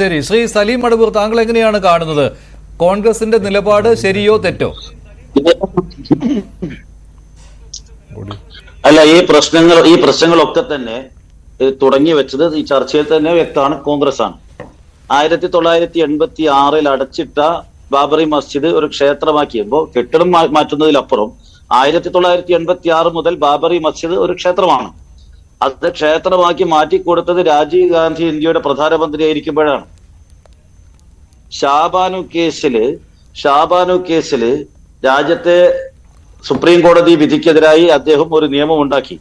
ശരി. ശ്രീ സലീം മടവൂർ താങ്കൾ എങ്ങനെയാണ് കാണുന്നത്? കോൺഗ്രസിന്റെ നിലപാട് ശരിയോ തെറ്റോ? അല്ല ഈ പ്രശ്നങ്ങൾ ഈ പ്രശ്നങ്ങളൊക്കെ തന്നെ തുടങ്ങി വെച്ചത് ഈ ചർച്ചയിൽ തന്നെ വ്യക്തമാണ്. കോൺഗ്രസ് ആണ് ആയിരത്തി തൊള്ളായിരത്തി എൺപത്തി ആറിൽ അടച്ചിട്ട ബാബറി മസ്ജിദ് ഒരു ക്ഷേത്രമാക്കിയപ്പോൾ കെട്ടിടം മാറ്റുന്നതിലപ്പുറം ആയിരത്തി തൊള്ളായിരത്തി എൺപത്തി ആറ് മുതൽ ബാബറി മസ്ജിദ് ഒരു ക്ഷേത്രമാണ്. അത് ക്ഷേത്രമാക്കി മാറ്റിക്കൊടുത്തത് രാജീവ് ഗാന്ധി ഇന്ത്യയുടെ പ്രധാനമന്ത്രി പ്രധാനമന്ത്രിയായിരിക്കുമ്പോഴാണ്. ഷാബാനു കേസിൽ ഷാബാനു കേസിൽ രാജ്യത്തെ സുപ്രീം കോടതി വിധിക്കെതിരായി അദ്ദേഹം ഒരു നിയമം ഉണ്ടാക്കി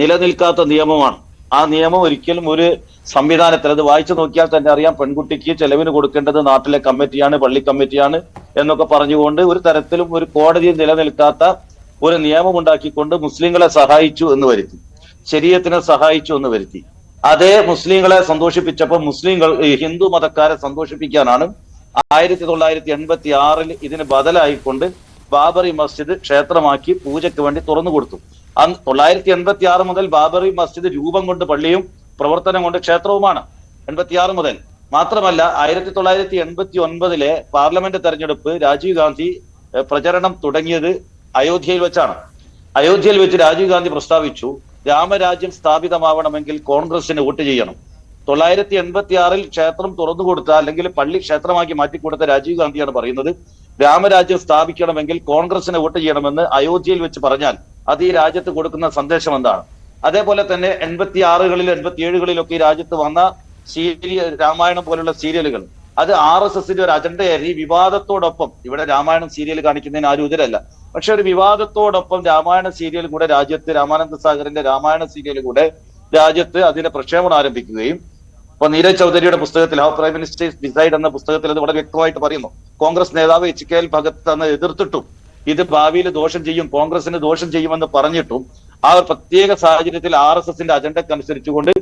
നിലനിൽക്കാത്ത നിയമമാണ്. ആ നിയമം ഒരിക്കലും ഒരു സംവിധാനത്തിൽ അത് വായിച്ചു നോക്കിയാൽ തന്നെ അറിയാം പെൺകുട്ടിക്ക് ചെലവിന് കൊടുക്കേണ്ടത് നാട്ടിലെ കമ്മിറ്റിയാണ് പള്ളി കമ്മിറ്റിയാണ് എന്നൊക്കെ പറഞ്ഞുകൊണ്ട് ഒരു തരത്തിലും ഒരു കോടതി നിലനിൽക്കാത്ത ഒരു നിയമം ഉണ്ടാക്കിക്കൊണ്ട് മുസ്ലിങ്ങളെ സഹായിച്ചു എന്ന് വരുത്തി. ശരീരത്തിനെ സഹായിച്ചു എന്ന് വരുത്തി. അതേ മുസ്ലിങ്ങളെ സന്തോഷിപ്പിച്ചപ്പോൾ മുസ്ലിങ്ങൾ ഹിന്ദു മതക്കാരെ സന്തോഷിപ്പിക്കാനാണ് ആയിരത്തി തൊള്ളായിരത്തി എൺപത്തി ആറിൽ ഇതിന് ബദലായിക്കൊണ്ട് ബാബറി മസ്ജിദ് ക്ഷേത്രമാക്കി പൂജയ്ക്ക് വേണ്ടി തുറന്നു കൊടുത്തു. അന്ന് തൊള്ളായിരത്തി എൺപത്തി ആറ് മുതൽ ബാബറി മസ്ജിദ് രൂപം കൊണ്ട് പള്ളിയും പ്രവർത്തനം കൊണ്ട് ക്ഷേത്രവുമാണ് എൺപത്തി ആറ് മുതൽ. മാത്രമല്ല ആയിരത്തി തൊള്ളായിരത്തി എൺപത്തി ഒൻപതിലെ പാർലമെന്റ് തെരഞ്ഞെടുപ്പ് രാജീവ് ഗാന്ധി പ്രചരണം തുടങ്ങിയത് അയോധ്യയിൽ വെച്ചാണ്. അയോധ്യയിൽ വെച്ച് രാജീവ് ഗാന്ധി പ്രസ്താവിച്ചു രാമരാജ്യം സ്ഥാപിതമാവണമെങ്കിൽ കോൺഗ്രസിന് വോട്ട് ചെയ്യണം. തൊള്ളായിരത്തി എൺപത്തി ആറിൽ ക്ഷേത്രം തുറന്നു കൊടുത്ത അല്ലെങ്കിൽ പള്ളി ക്ഷേത്രമാക്കി മാറ്റിക്കൊടുത്ത രാജീവ് ഗാന്ധിയാണ് പറയുന്നത്. രാമരാജ്യം സ്ഥാപിക്കണമെങ്കിൽ കോൺഗ്രസിന് വോട്ട് ചെയ്യണമെന്ന് അയോധ്യയിൽ വെച്ച് പറഞ്ഞാൽ അത് ഈ രാജ്യത്ത് കൊടുക്കുന്ന സന്ദേശം എന്താണ്? അതേപോലെ തന്നെ എൺപത്തി ആറുകളിൽ എൺപത്തി ഏഴുകളിലൊക്കെ ഈ രാജ്യത്ത് വന്ന സീരിയൽ രാമായണം പോലുള്ള സീരിയലുകൾ. അത് ആർ എസ് എസിന്റെ ഒരു അജണ്ടയായിരുന്നു. ഈ വിവാദത്തോടൊപ്പം ഇവിടെ രാമായണം സീരിയൽ കാണിക്കുന്നതിന് ആരും എതിരല്ല പക്ഷെ ഒരു വിവാദത്തോടൊപ്പം രാമായണ സീരിയൽ കൂടെ രാജ്യത്ത് രാമാനന്ദ സാഗറിന്റെ രാമായണ സീരിയൽ കൂടെ രാജ്യത്ത് അതിന്റെ പ്രക്ഷേപണം ആരംഭിക്കുകയും ഇപ്പൊ നീരജ് ചൗധരിയുടെ പുസ്തകത്തിൽ ഹൗ പ്രൈം മിനിസ്റ്റേഴ്സ് ഡിസൈഡ് എന്ന പുസ്തകത്തിൽ അത് വളരെ വ്യക്തമായിട്ട് പറയുന്നു. കോൺഗ്രസ് നേതാവ് എച്ച് കെ എൽ ഭഗത് അന്ന് എതിർത്തിട്ടും ഇത് ഭാവിയിൽ ദോഷം ചെയ്യും കോൺഗ്രസിന് ദോഷം ചെയ്യുമെന്ന് പറഞ്ഞിട്ടും ആ ഒരു പ്രത്യേക സാഹചര്യത്തിൽ ആർ എസ് എസിന്റെ അജണ്ടക്കനുസരിച്ചുകൊണ്ട്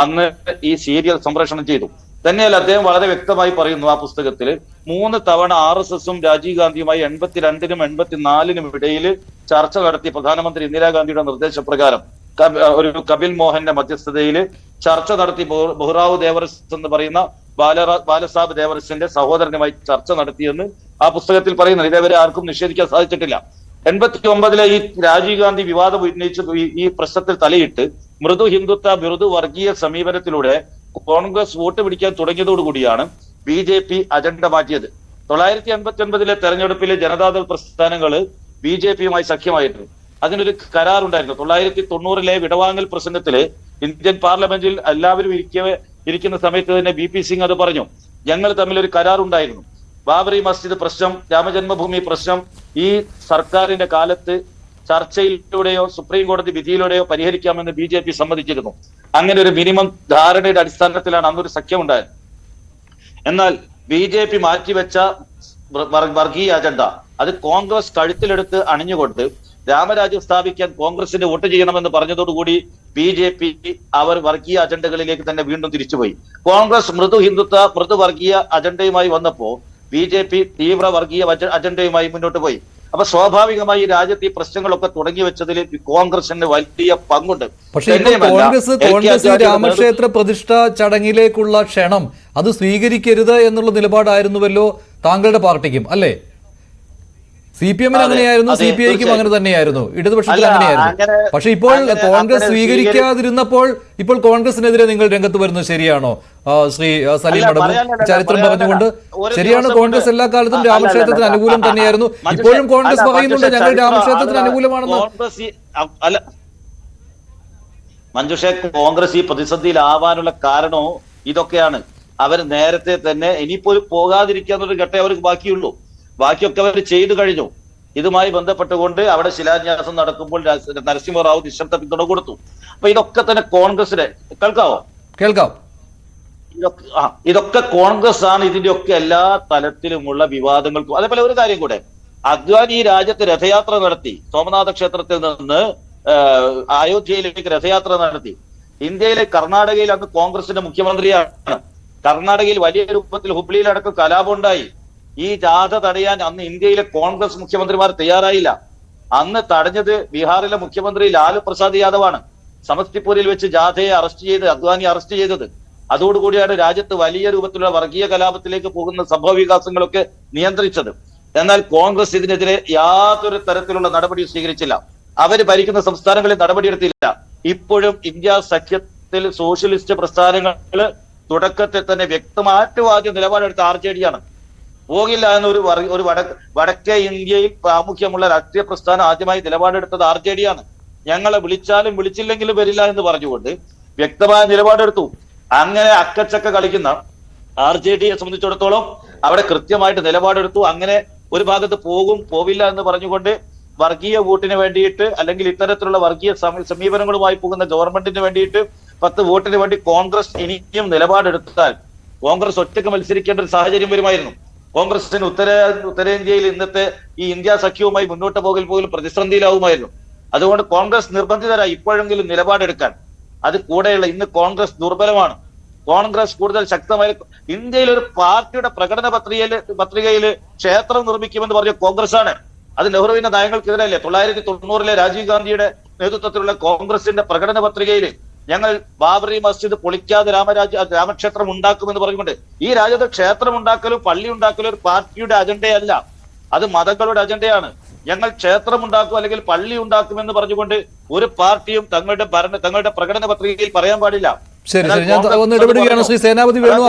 അന്ന് ഈ സീരിയൽ സംപ്രേഷണം ചെയ്തു. തന്നെയല്ല അദ്ദേഹം വളരെ വ്യക്തമായി പറയുന്നു ആ പുസ്തകത്തിൽ മൂന്ന് തവണ ആർ എസ് എസും രാജീവ് ഗാന്ധിയുമായി എൺപത്തിരണ്ടിനും എൺപത്തിനാലിനും ഇടയിൽ ചർച്ച നടത്തി പ്രധാനമന്ത്രി ഇന്ദിരാഗാന്ധിയുടെ നിർദ്ദേശപ്രകാരം ഒരു കപിൽ മോഹന്റെ മധ്യസ്ഥതയിൽ ചർച്ച നടത്തി ബഹുറാവ് ദേവരസ് എന്ന് പറയുന്ന ബാലറ ബാലസാബ് ദേവറസിന്റെ സഹോദരനുമായി ചർച്ച നടത്തിയെന്ന് ആ പുസ്തകത്തിൽ പറയുന്നത് ഇതേവരെ ആർക്കും നിഷേധിക്കാൻ സാധിച്ചിട്ടില്ല. എൺപത്തി ഒമ്പതിലെ ഈ രാജീവ് ഗാന്ധി വിവാദം ഉന്നയിച്ച് ഈ പ്രശ്നത്തിൽ തലയിട്ട് മൃദു ഹിന്ദുത്വ മൃദു വർഗീയ സമീപനത്തിലൂടെ കോൺഗ്രസ് വോട്ട് പിടിക്കാൻ തുടങ്ങിയതോടുകൂടിയാണ് ബി ജെ പി അജണ്ട മാറ്റിയത്. തൊള്ളായിരത്തി അൻപത്തി ഒൻപതിലെ തെരഞ്ഞെടുപ്പിലെ ജനതാദൾ പ്രസ്ഥാനങ്ങൾ ബി ജെ പിയുമായി സഖ്യമായിരുന്നു. അതിനൊരു കരാറുണ്ടായിരുന്നു. തൊള്ളായിരത്തി തൊണ്ണൂറിലെ വിടവാങ്ങൽ പ്രസംഗത്തിൽ ഇന്ത്യൻ പാർലമെന്റിൽ എല്ലാവരും ഇരിക്കവെ ഇരിക്കുന്ന സമയത്ത് തന്നെ ബി പി സിംഗ് അത് പറഞ്ഞു. ഞങ്ങൾ തമ്മിൽ ഒരു കരാറുണ്ടായിരുന്നു. ബാബറി മസ്ജിദ് പ്രശ്നം രാമജന്മഭൂമി പ്രശ്നം ഈ സർക്കാരിന്റെ കാലത്ത് ചർച്ചയിലൂടെയോ സുപ്രീം കോടതി വിധിയിലൂടെയോ പരിഹരിക്കാമെന്ന് ബി ജെ പി സമ്മതിച്ചിരുന്നു. അങ്ങനെ ഒരു മിനിമം ധാരണയുടെ അടിസ്ഥാനത്തിലാണ് അന്നൊരു സഖ്യം ഉണ്ടായത്. എന്നാൽ ബി ജെ പി മാറ്റിവെച്ച വർഗീയ അജണ്ട അത് കോൺഗ്രസ് കഴുത്തിലെടുത്ത് അണിഞ്ഞുകൊണ്ട് രാമരാജ്യം സ്ഥാപിക്കാൻ കോൺഗ്രസിന്റെ വോട്ട് ചെയ്യണമെന്ന് പറഞ്ഞതോടുകൂടി ബി ജെ പി അവർ വർഗീയ അജണ്ടകളിലേക്ക് തന്നെ വീണ്ടും തിരിച്ചുപോയി. കോൺഗ്രസ് മൃദു ഹിന്ദുത്വ മൃദു വർഗീയ അജണ്ടയുമായി വന്നപ്പോ ബി ജെ പി തീവ്ര വർഗീയ അജ- അജണ്ടയുമായി മുന്നോട്ട് പോയി. അപ്പൊ സ്വാഭാവികമായി രാജ്യത്ത് ഈ പ്രശ്നങ്ങളൊക്കെ തുടങ്ങി വെച്ചതിൽ കോൺഗ്രസിന് വലിയ പങ്കുണ്ട്. പക്ഷേ കോൺഗ്രസ് കോൺഗ്രസ് രാമക്ഷേത്ര പ്രതിഷ്ഠ ചടങ്ങിലേക്കുള്ള ക്ഷണം അത് സ്വീകരിക്കരുത് എന്നുള്ള നിലപാടായിരുന്നുവല്ലോ താങ്കളുടെ പാർട്ടിക്കും അല്ലേ? സി പി എമ്മിന് അങ്ങനെയായിരുന്നു സി പി ഐക്കും അങ്ങനെ തന്നെയായിരുന്നു. ഇടതുപക്ഷത്തിൽ അങ്ങനെയായിരുന്നു. പക്ഷെ ഇപ്പോൾ കോൺഗ്രസ് സ്വീകരിക്കാതിരുന്നപ്പോൾ ഇപ്പോൾ കോൺഗ്രസിനെതിരെ നിങ്ങൾ രംഗത്ത് വരുന്നത് ശരിയാണോ? ശ്രീ സലീം അടബു ചരിത്രം പറഞ്ഞുകൊണ്ട് ശരിയാണ് കോൺഗ്രസ് എല്ലാ കാലത്തും രാമക്ഷേത്രത്തിന് അനുകൂലം തന്നെയായിരുന്നു. ഇപ്പോഴും കോൺഗ്രസ് പറയുന്നുണ്ട് ഞങ്ങൾ രാമക്ഷേത്രത്തിന് അനുകൂലമാണെന്ന്. അല്ല. മഞ്ജുഷ കോൺഗ്രസ് ഈ പ്രതിസന്ധിയിലാവാനുള്ള കാരണവും ഇതൊക്കെയാണ്. അവർ നേരത്തെ തന്നെ ഇനിയിപ്പോ പോകാതിരിക്കാന്നൊരു ഘട്ടം അവർക്ക് ബാക്കിയുള്ളൂ. ബാക്കിയൊക്കെ അവർ ചെയ്തു കഴിഞ്ഞു. ഇതുമായി ബന്ധപ്പെട്ടുകൊണ്ട് അവിടെ ശിലാന്യാസം നടക്കുമ്പോൾ നരസിംഹറാവു നിശബ്ദ പിന്തുണ കൊടുത്തു. അപ്പൊ ഇതൊക്കെ തന്നെ കോൺഗ്രസിലെ കേൾക്കാവോ? കേൾക്കാം. ഇതൊക്കെ ആ ഇതൊക്കെ കോൺഗ്രസ് ആണ് ഇതിന്റെ ഒക്കെ എല്ലാ തലത്തിലുമുള്ള വിവാദങ്ങൾക്കും അതേപോലെ ഒരു കാര്യം കൂടെ. അദ്വാനി ഈ രാജ്യത്ത് രഥയാത്ര നടത്തി. സോമനാഥ ക്ഷേത്രത്തിൽ നിന്ന് അയോധ്യയിലേക്ക് രഥയാത്ര നടത്തി. ഇന്ത്യയിലെ കർണാടകയിൽ അന്ന് കോൺഗ്രസിന്റെ മുഖ്യമന്ത്രിയാണ്. കർണാടകയിൽ വലിയ രൂപത്തിൽ ഹുബ്ലിയിലടക്കം കലാപമുണ്ടായി. ഈ ജാഥ തടയാൻ അന്ന് ഇന്ത്യയിലെ കോൺഗ്രസ് മുഖ്യമന്ത്രിമാർ തയ്യാറായില്ല. അന്ന് തടഞ്ഞത് ബീഹാറിലെ മുഖ്യമന്ത്രി ലാലു പ്രസാദ് യാദവാണ്. സമസ്തിപൂരിൽ വെച്ച് ജാഥയെ അറസ്റ്റ് ചെയ്ത് അദ്വാനി അറസ്റ്റ് ചെയ്തത്. അതോടുകൂടിയാണ് രാജ്യത്ത് വലിയ രൂപത്തിലുള്ള വർഗീയ കലാപത്തിലേക്ക് പോകുന്ന സംഭവ വികാസങ്ങളൊക്കെ നിയന്ത്രിച്ചത്. എന്നാൽ കോൺഗ്രസ് ഇതിനെതിരെ യാതൊരു തരത്തിലുള്ള നടപടി സ്വീകരിച്ചില്ല. അവർ ഭരിക്കുന്ന സംസ്ഥാനങ്ങളിൽ നടപടിയെടുത്തില്ല. ഇപ്പോഴും ഇന്ത്യ സഖ്യത്തിൽ സോഷ്യലിസ്റ്റ് പ്രസ്ഥാനങ്ങൾ തുടക്കത്തിൽ തന്നെ വ്യക്തമാറ്റവാദ്യ നിലപാടെടുത്ത ആർ ജെ ഡി ആണ്. പോകില്ല എന്നൊരു ഒരു വടക്ക് ഇന്ത്യയിൽ പ്രാമുഖ്യമുള്ള രാഷ്ട്രീയ പ്രസ്ഥാനം ആദ്യമായി നിലപാടെടുത്തത് ആർ ജെ ഡി ആണ്. ഞങ്ങളെ വിളിച്ചാലും വിളിച്ചില്ലെങ്കിലും വരില്ല എന്ന് പറഞ്ഞുകൊണ്ട് വ്യക്തമായ നിലപാടെടുത്തു. അങ്ങനെ അക്കച്ചക്ക കളിക്കുന്ന ആർ ജെ ഡിയെ സംബന്ധിച്ചിടത്തോളം അവിടെ കൃത്യമായിട്ട് നിലപാടെടുത്തു. അങ്ങനെ ഒരു ഭാഗത്ത് പോകും പോവില്ല എന്ന് പറഞ്ഞുകൊണ്ട് വർഗീയ വോട്ടിന് വേണ്ടിയിട്ട് അല്ലെങ്കിൽ ഇത്തരത്തിലുള്ള വർഗീയ സമീ- സമീപനങ്ങളുമായി പോകുന്ന ഗവൺമെന്റിന് വേണ്ടിയിട്ട് പത്ത് വോട്ടിന് വേണ്ടി കോൺഗ്രസ് ഇനിയും നിലപാടെടുത്താൽ കോൺഗ്രസ് ഒറ്റയ്ക്ക് മത്സരിക്കേണ്ട ഒരു സാഹചര്യം വരുമായിരുന്നു. കോൺഗ്രസിന് ഉത്തര ഉത്തരേന്ത്യയിൽ ഇന്നത്തെ ഈ ഇന്ത്യ സഖ്യവുമായി മുന്നോട്ട് പോകൽ പോലും പ്രതിസന്ധിയിലാവുമായിരുന്നു. അതുകൊണ്ട് കോൺഗ്രസ് നിർബന്ധിതരായി ഇപ്പോഴെങ്കിലും നിലപാടെടുക്കാൻ അത് കൂടെയുള്ള ഇന്ന് കോൺഗ്രസ് ദുർബലമാണ്. കോൺഗ്രസ് കൂടുതൽ ശക്തമായ ഇന്ത്യയിൽ ഒരു പാർട്ടിയുടെ പ്രകടന പത്രികയിൽ പത്രികയിൽ ക്ഷേത്രം നിർമ്മിക്കുമെന്ന് പറഞ്ഞ കോൺഗ്രസ് ആണ് അത് നെഹ്റുവിന്റെ നയങ്ങൾക്കെതിരല്ലേ? തൊള്ളായിരത്തി തൊണ്ണൂറിലെ രാജീവ് ഗാന്ധിയുടെ നേതൃത്വത്തിലുള്ള കോൺഗ്രസിന്റെ പ്രകടന പത്രികയിൽ ഞങ്ങൾ ബാബറി മസ്ജിദ് പൊളിക്കാതെ രാമരാജ രാമക്ഷേത്രം ഉണ്ടാക്കുമെന്ന് പറഞ്ഞുകൊണ്ട് ഈ രാജ്യത്ത് ക്ഷേത്രം ഉണ്ടാക്കലോ പള്ളി ഉണ്ടാക്കലോ ഒരു പാർട്ടിയുടെ അജണ്ടയല്ല. അത് മതങ്ങളുടെ അജണ്ടയാണ്. ഞങ്ങൾ ക്ഷേത്രം ഉണ്ടാക്കും അല്ലെങ്കിൽ പള്ളി ഉണ്ടാക്കുമെന്ന് പറഞ്ഞുകൊണ്ട് ഒരു പാർട്ടിയും തങ്ങളുടെ ഭരണ തങ്ങളുടെ പ്രകടന പത്രികയിൽ പറയാൻ പാടില്ല. ശരി ശരി. ഞാൻ ഒന്ന് ഇടപെടുകയാണ്. ശ്രീ സേനാപതി വേണു